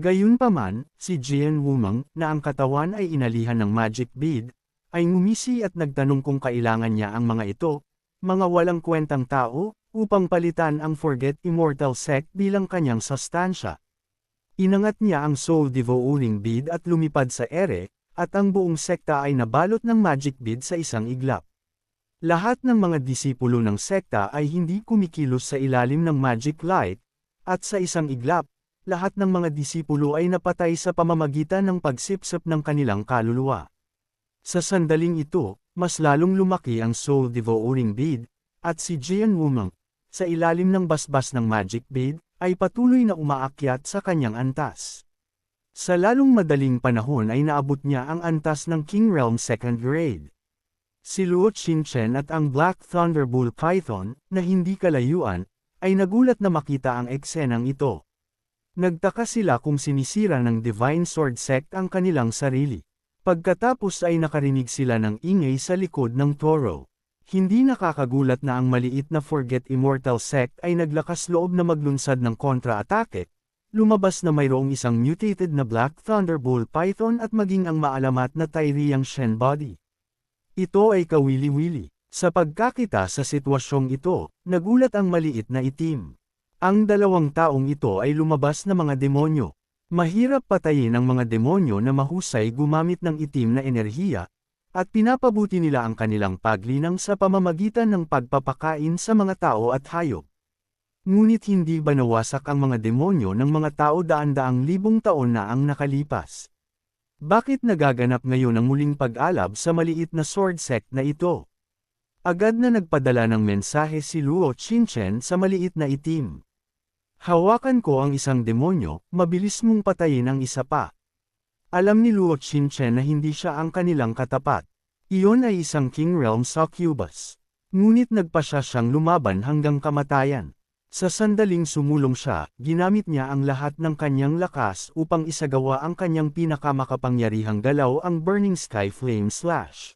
Gayunpaman, si Jian Wumang, na ang katawan ay inalihan ng magic bead, ay ngumisi at nagtanong kung kailangan niya ang mga ito, mga walang kwentang tao, upang palitan ang Forget Immortal Sect bilang kanyang sustansya. Inangat niya ang Soul Devouring Bead at lumipad sa ere, at ang buong sekta ay nabalot ng magic bead sa isang iglap. Lahat ng mga disipulo ng sekta ay hindi kumikilos sa ilalim ng magic light, at sa isang iglap, lahat ng mga disipulo ay napatay sa pamamagitan ng pagsipsip ng kanilang kaluluwa. Sa sandaling ito, mas lalong lumaki ang soul devouring bead, at si Jian Wumang, sa ilalim ng basbas ng magic bead, ay patuloy na umaakyat sa kanyang antas. Sa lalong madaling panahon ay naabot niya ang antas ng King Realm 2nd grade. Si Luo Chinchen at ang Black Thunderbolt Python, na hindi kalayuan, ay nagulat na makita ang eksenang ito. Nagtaka sila kung sinisira ng Divine Sword Sect ang kanilang sarili. Pagkatapos ay nakarinig sila ng ingay sa likod ng Toro. Hindi nakakagulat na ang maliit na Forget Immortal Sect ay naglakas loob na maglunsad ng kontra-atake. Lumabas na mayroong isang mutated na Black Thunderbolt Python at maging ang maalamat na Tyriang Shen Body. Ito ay kawili-wili. Sa pagkakita sa sitwasyong ito, nagulat ang maliit na itim. Ang dalawang taong ito ay lumabas na mga demonyo. Mahirap patayin ang mga demonyo na mahusay gumamit ng itim na enerhiya, at pinapabuti nila ang kanilang paglinang sa pamamagitan ng pagpapakain sa mga tao at hayop. Ngunit hindi ba nawasak ang mga demonyo ng mga tao daan-daang libong taon na ang nakalipas? Bakit nagaganap ngayon ang muling pag-alab sa maliit na sword sect na ito? Agad na nagpadala ng mensahe si Luo Chinchen sa maliit na itim. Hawakan ko ang isang demonyo, mabilis mong patayin ang isa pa. Alam ni Luo Chinchen na hindi siya ang kanilang katapat. Iyon ay isang King Realm Succubus. Ngunit nagpa siya siyang lumaban hanggang kamatayan. Sa sandaling sumulong siya, ginamit niya ang lahat ng kanyang lakas upang isagawa ang kanyang pinakamakapangyarihang galaw ang Burning Sky Flame Slash.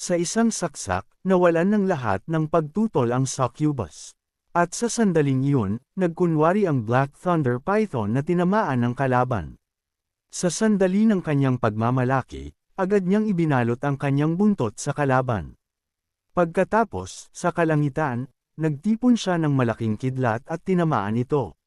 Sa isang saksak, nawalan ng lahat ng pagtutol ang succubus. At sa sandaling iyon, nagkunwari ang Black Thunder Python na tinamaan ng kalaban. Sa sandali ng kanyang pagmamalaki, agad niyang ibinalot ang kanyang buntot sa kalaban. Pagkatapos, sa kalangitan, nagtipon siya ng malaking kidlat at tinamaan ito.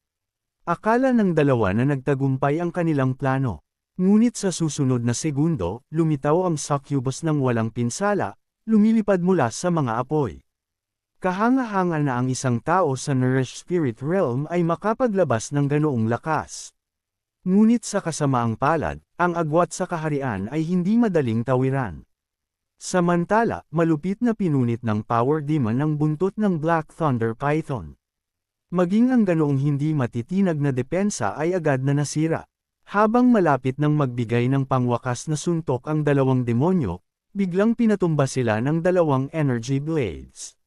Akala ng dalawa na nagtagumpay ang kanilang plano. Ngunit sa susunod na segundo, lumitaw ang succubus ng walang pinsala, lumilipad mula sa mga apoy. Kahanga-hanga na ang isang tao sa Nourish Spirit Realm ay makapaglabas ng ganoong lakas. Ngunit sa kasamaang palad, ang agwat sa kaharian ay hindi madaling tawiran. Samantala, malupit na pinunit ng Power Demon ang buntot ng Black Thunder Python. Maging ang ganoong hindi matitinag na depensa ay agad na nasira. Habang malapit nang magbigay ng pangwakas na suntok ang dalawang demonyo, biglang pinatumba sila ng dalawang energy blades.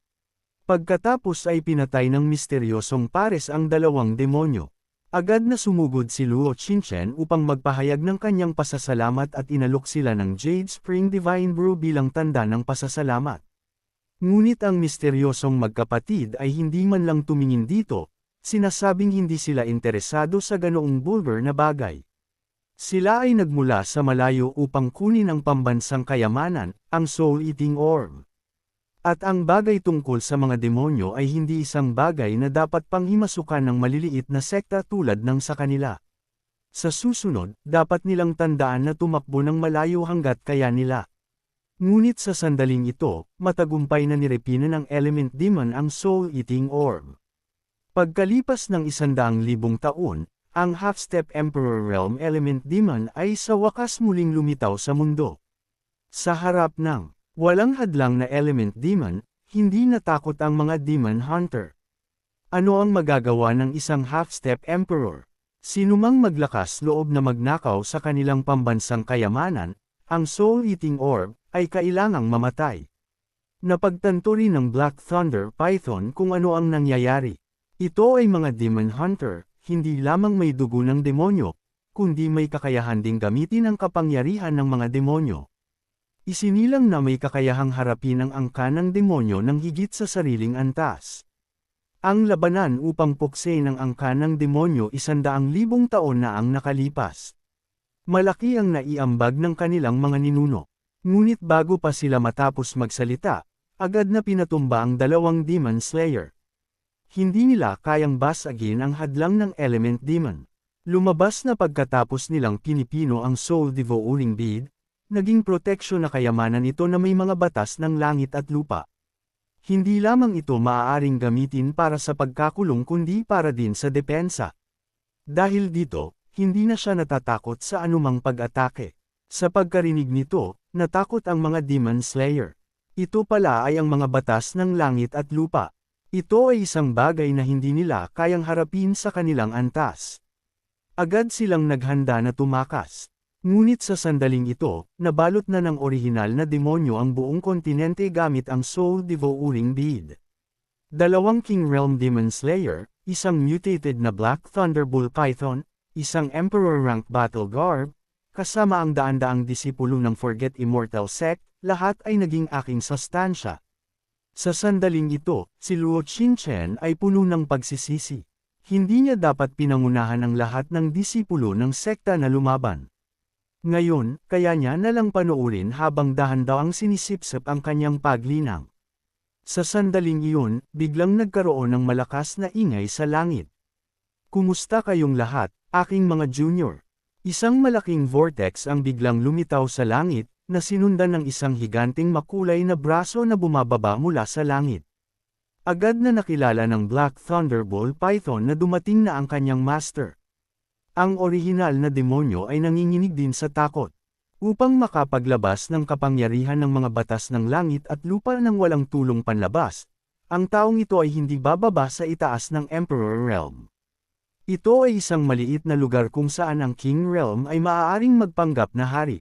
Pagkatapos ay pinatay ng misteryosong pares ang dalawang demonyo. Agad na sumugod si Luo Chinchen upang magpahayag ng kanyang pasasalamat at inalok sila ng Jade Spring Divine Brew bilang tanda ng pasasalamat. Ngunit ang misteryosong magkapatid ay hindi man lang tumingin dito, sinasabing hindi sila interesado sa ganoong bulber na bagay. Sila ay nagmula sa malayo upang kunin ang pambansang kayamanan, ang soul-eating orb. At ang bagay tungkol sa mga demonyo ay hindi isang bagay na dapat panghimasukan ng maliliit na sekta tulad ng sa kanila. Sa susunod, dapat nilang tandaan na tumakbo ng malayo hanggat kaya nila. Ngunit sa sandaling ito, matagumpay na nirepina ng Element Demon ang Soul-Eating Orb. Pagkalipas ng isandaang libong taon, ang Half-Step Emperor Realm Element Demon ay sa wakas muling lumitaw sa mundo. Sa harap ng Walang hadlang na element demon, hindi natakot ang mga demon hunter. Ano ang magagawa ng isang half-step emperor? Sinumang maglakas loob na magnakaw sa kanilang pambansang kayamanan, ang soul-eating orb, ay kailangang mamatay. Napagtanto rin ng Black Thunder Python kung ano ang nangyayari. Ito ay mga demon hunter, hindi lamang may dugo ng demonyo, kundi may kakayahan ding gamitin ang kapangyarihan ng mga demonyo. Isinilang na may kakayahang harapin ang angka ng demonyo ng higit sa sariling antas. Ang labanan upang puksain ang angkan ng demonyo isandaang libong taon na ang nakalipas. Malaki ang naiambag ng kanilang mga ninuno. Ngunit bago pa sila matapos magsalita, agad na pinatumba ang dalawang Demon Slayer. Hindi nila kayang basagin ang hadlang ng Element Demon. Lumabas na pagkatapos nilang pinipino ang Soul Devouring Bead, naging proteksyon na kayamanan ito na may mga batas ng langit at lupa. Hindi lamang ito maaaring gamitin para sa pagkakulong kundi para din sa depensa. Dahil dito, hindi na siya natatakot sa anumang pag-atake. Sa pagkarinig nito, natakot ang mga Demon Slayer. Ito pala ay ang mga batas ng langit at lupa. Ito ay isang bagay na hindi nila kayang harapin sa kanilang antas. Agad silang naghanda na tumakas. Ngunit sa sandaling ito, nabalot na ng orihinal na demonyo ang buong kontinente gamit ang Soul Devouring Bead. Dalawang King Realm Demon Slayer, isang mutated na Black Thunderbolt Python, isang Emperor Rank Battle Garb, kasama ang daan-daang disipulo ng Forget Immortal Sect, lahat ay naging aking sustansya. Sa sandaling ito, si Luo Qinchen ay puno ng pagsisisi. Hindi niya dapat pinangunahan ang lahat ng disipulo ng sekta na lumaban. Ngayon, kaya niya nalang panoorin habang dahan daw ang sinisipsip ang kanyang paglinang. Sa sandaling iyon, biglang nagkaroon ng malakas na ingay sa langit. Kumusta kayong lahat, aking mga junior? Isang malaking vortex ang biglang lumitaw sa langit, na sinundan ng isang higanting makulay na braso na bumababa mula sa langit. Agad na nakilala ng Black Thunderbolt Python na dumating na ang kanyang master. Ang orihinal na demonyo ay nanginginig din sa takot. Upang makapaglabas ng kapangyarihan ng mga batas ng langit at lupa nang walang tulong panlabas, ang taong ito ay hindi bababa sa itaas ng Emperor Realm. Ito ay isang maliit na lugar kung saan ang King Realm ay maaaring magpanggap na hari.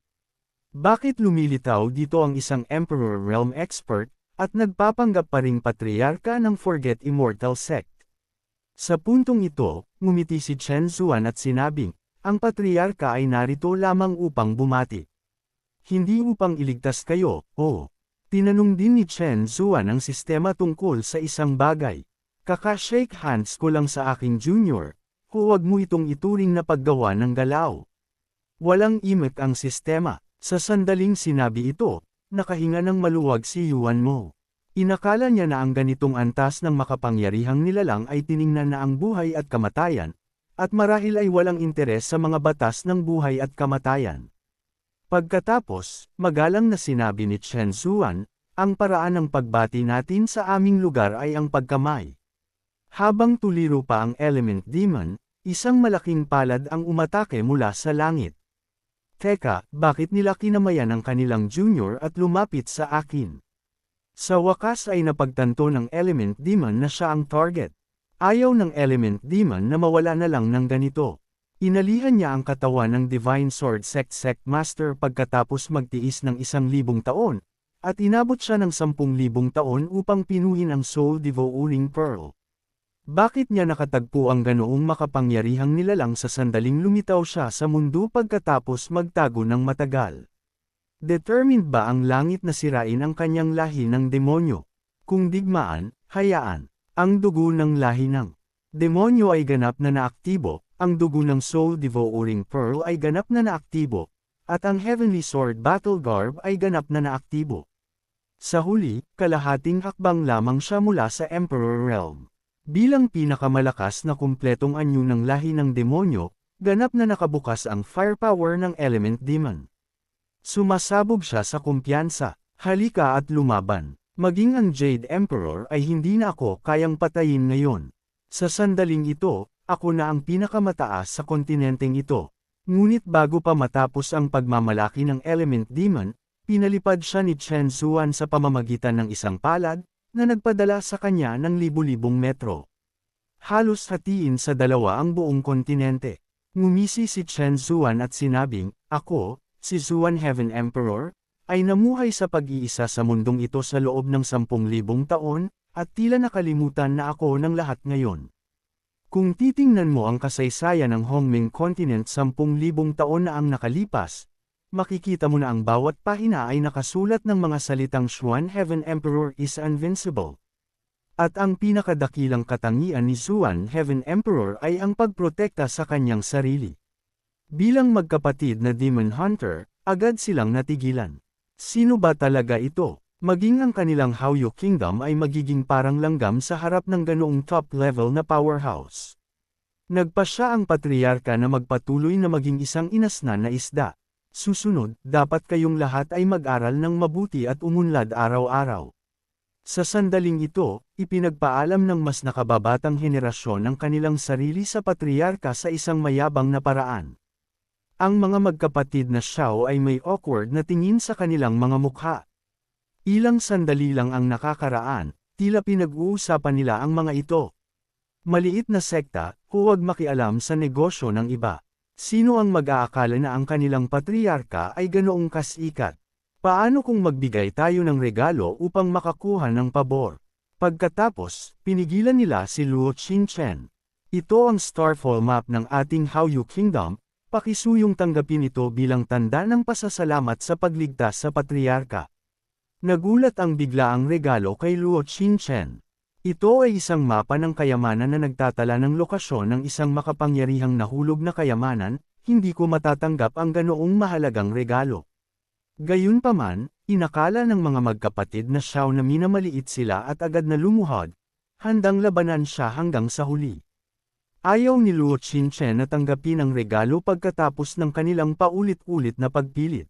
Bakit lumilitaw dito ang isang Emperor Realm expert, at nagpapanggap pa ring patriarka ng Forget Immortal Sect. Sa puntong ito, ngumiti si Chen Zuan at sinabing, ang patriarka ay narito lamang upang bumati. Hindi upang iligtas kayo, o. Tinanong din ni Chen Zuan ang sistema tungkol sa isang bagay. Kaka-shake hands ko lang sa aking junior, huwag mo itong ituring na paggawa ng galaw. Walang imik ang sistema. Sa sandaling sinabi ito, nakahinga ng maluwag si Yuan Mo. Inakala niya na ang ganitong antas ng makapangyarihang nilalang ay tiningnan na ang buhay at kamatayan, at marahil ay walang interes sa mga batas ng buhay at kamatayan. Pagkatapos, magalang na sinabi ni Chen Zuan, ang paraan ng pagbati natin sa aming lugar ay ang pagkamay. Habang tuliro pa ang element demon, isang malaking palad ang umatake mula sa langit. Teka, bakit nila kinamayan ang kanilang junior at lumapit sa akin? Sa wakas ay napagtanto ng Element Demon na siya ang target. Ayaw ng Element Demon na mawala na lang ng ganito. Inalihan niya ang katawan ng Divine Sword Sect Sect Master pagkatapos magtiis ng isang libong taon, at inabot siya ng sampung libong taon upang pinuhin ang Soul Devouring Pearl. Bakit niya nakatagpo ang ganoong makapangyarihang nilalang sa sandaling lumitaw siya sa mundo pagkatapos magtago ng matagal? Determined ba ang langit na sirain ang kanyang lahi ng demonyo? Kung digmaan, hayaan. Ang dugo ng lahi ng demonyo ay ganap na naaktibo, ang dugo ng Soul Devouring Pearl ay ganap na naaktibo, at ang Heavenly Sword Battle Garb ay ganap na naaktibo. Sa huli, kalahating hakbang lamang siya mula sa Emperor Realm. Bilang pinakamalakas na kumpletong anyo ng lahi ng demonyo, ganap na nakabukas ang firepower ng Element Demon. Sumasabog siya sa kumpiyansa, halika at lumaban. Maging ang Jade Emperor ay hindi na ako kayang patayin ngayon. Sa sandaling ito, ako na ang pinakamataas sa kontinenteng ito. Ngunit bago pa matapos ang pagmamalaki ng Element Demon, pinalipad siya ni Chen Zuan sa pamamagitan ng isang palad, na nagpadala sa kanya ng libu-libong metro. Halos hatiin sa dalawa ang buong kontinente. Ngumisi si Chen Zuan at sinabing, Ako, si Zuan Heaven Emperor, ay namuhay sa pag-iisa sa mundong ito sa loob ng sampung libong taon, at tila nakalimutan na ako ng lahat ngayon. Kung titingnan mo ang kasaysayan ng Hongming Continent sampung libong taon na ang nakalipas, makikita mo na ang bawat pahina ay nakasulat ng mga salitang Xuan Heaven Emperor is invincible. At ang pinakadakilang katangian ni Zuan Heaven Emperor ay ang pagprotekta sa kanyang sarili. Bilang magkapatid na Demon Hunter, agad silang natigilan. Sino ba talaga ito? Maging ang kanilang Haoyu Kingdom ay magiging parang langgam sa harap ng ganoong top-level na powerhouse. Nagpa siya ang patriarka na magpatuloy na maging isang inasnan na isda. Susunod, dapat kayong lahat ay mag-aral ng mabuti at umunlad araw-araw. Sa sandaling ito, ipinagpaalam ng mas nakababatang henerasyon ang kanilang sarili sa patriarka sa isang mayabang na paraan. Ang mga magkapatid na Xiao ay may awkward na tingin sa kanilang mga mukha. Ilang sandali lang ang nakakaraan, tila pinag-uusapan nila ang mga ito. Maliit na sekta, huwag makialam sa negosyo ng iba. Sino ang mag-aakala na ang kanilang patriarka ay ganoong kasikat? Paano kung magbigay tayo ng regalo upang makakuha ng pabor? Pagkatapos, pinigilan nila si Luo Qingchen. Ito ang starfall map ng ating Haoyu Kingdom, pakisuyong tanggapin ito bilang tanda ng pasasalamat sa pagligtas sa patriarka. Nagulat ang biglaang regalo kay Luo Qingchen. Ito ay isang mapa ng kayamanan na nagtatala ng lokasyon ng isang makapangyarihang nahulog na kayamanan, hindi ko matatanggap ang ganoong mahalagang regalo. Gayunpaman, inakala ng mga magkapatid na Xiao na minamaliit sila at agad na lumuhod, handang labanan siya hanggang sa huli. Ayaw ni Luo Qingchen na tanggapin ang regalo pagkatapos ng kanilang paulit-ulit na pagpilit.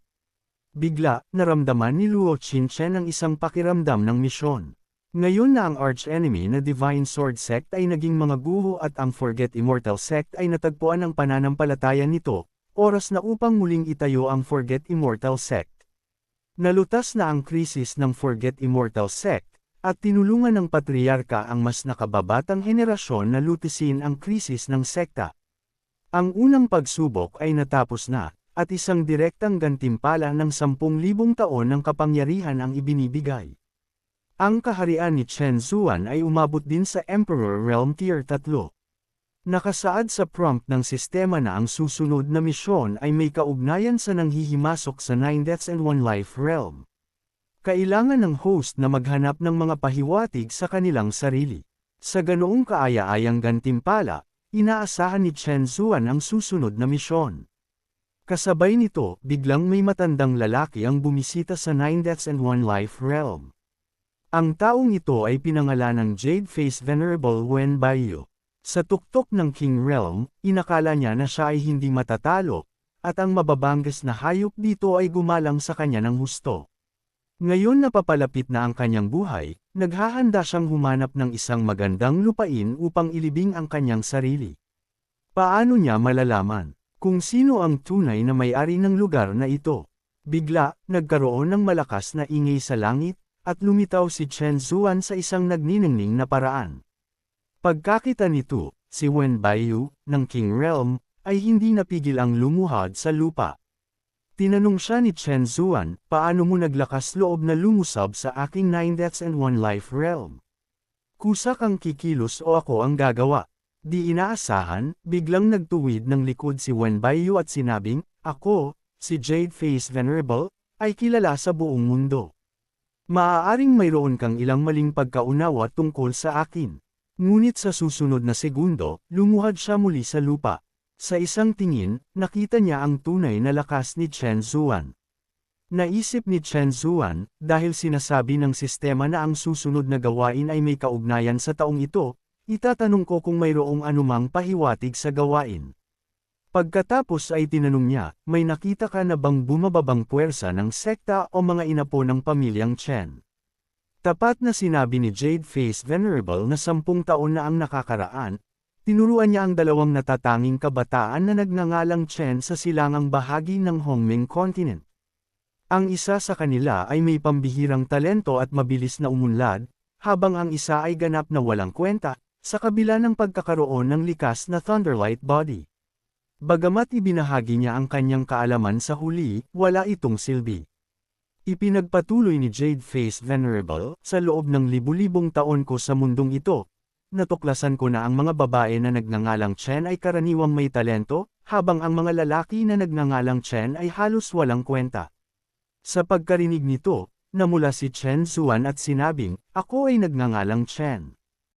Bigla, naramdaman ni Luo Qingchen ang isang pakiramdam ng misyon. Ngayon na ang arch-enemy na Divine Sword Sect ay naging mga guho at ang Forget Immortal Sect ay natagpuan ang pananampalataya nito, oras na upang muling itayo ang Forget Immortal Sect. Nalutas na ang krisis ng Forget Immortal Sect, at tinulungan ng patriarka ang mas nakababatang henerasyon na lutisin ang krisis ng sekta. Ang unang pagsubok ay natapos na, at isang direktang gantimpala ng 10,000 taon ng kapangyarihan ang ibinibigay. Ang kaharian ni Chen Zuan ay umabot din sa Emperor Realm Tier 3. Nakasaad sa prompt ng sistema na ang susunod na misyon ay may kaugnayan sa nanghihimasok sa Nine Deaths and One Life Realm. Kailangan ng host na maghanap ng mga pahiwatig sa kanilang sarili. Sa ganoong kaaya-ayang gantimpala, inaasahan ni Chen Zuan ang susunod na misyon. Kasabay nito, biglang may matandang lalaki ang bumisita sa Nine Deaths and One Life realm. Ang taong ito ay pinangalan ng Jade Face Venerable Wen Baiyu. Sa tuktok ng King Realm, inakala niya na siya ay hindi matatalo, at ang mababanggas na hayop dito ay gumalang sa kanya ng husto. Ngayon na papalapit na ang kanyang buhay, naghahanda siyang humanap ng isang magandang lupain upang ilibing ang kanyang sarili. Paano niya malalaman? Kung sino ang tunay na may-ari ng lugar na ito. Bigla, nagkaroon ng malakas na ingay sa langit, at lumitaw si Chen Zuan sa isang nagniningning na paraan. Pagkakita nito, si Wen Baiyu, ng King Realm, ay hindi napigil ang lumuhad sa lupa. Tinanong siya ni Chen Zuan, paano mo naglakas loob na lumusab sa aking Nine Deaths and One Life Realm? Kusa kang kikilos o ako ang gagawa. Di inaasahan, biglang nagtuwid ng likod si Wen Baiyu at sinabing, Ako, si Jade Face Venerable, ay kilala sa buong mundo. Maaaring mayroon kang ilang maling pagkaunawa tungkol sa akin. Ngunit sa susunod na segundo, lumuhad siya muli sa lupa. Sa isang tingin, nakita niya ang tunay na lakas ni Chen Zuan. Naisip ni Chen Zuan, dahil sinasabi ng sistema na ang susunod na gawain ay may kaugnayan sa taong ito, Itatanong ko kung mayroong anumang pahiwatig sa gawain. Pagkatapos ay tinanong niya, may nakita ka na bang bumababang puwersa ng sekta o mga inapo ng pamilyang Chen? Tapat na sinabi ni Jade Face Venerable na sampung taon na ang nakakaraan, tinuruan niya ang dalawang natatanging kabataan na nagngangalang Chen sa silangang bahagi ng Hongming Continent. Ang isa sa kanila ay may pambihirang talento at mabilis na umunlad, habang ang isa ay ganap na walang kwenta, sa kabila ng pagkakaroon ng likas na Thunderlight body. Bagamat ibinahagi niya ang kanyang kaalaman sa huli, wala itong silbi. Ipinagpatuloy ni Jade Face Venerable, sa loob ng libu-libong taon ko sa mundong ito, natuklasan ko na ang mga babae na nagngangalang Chen ay karaniwang may talento, habang ang mga lalaki na nagngangalang Chen ay halos walang kwenta. Sa pagkarinig nito, Namula si Chen Zuan at sinabing, ako ay nagngangalang Chen.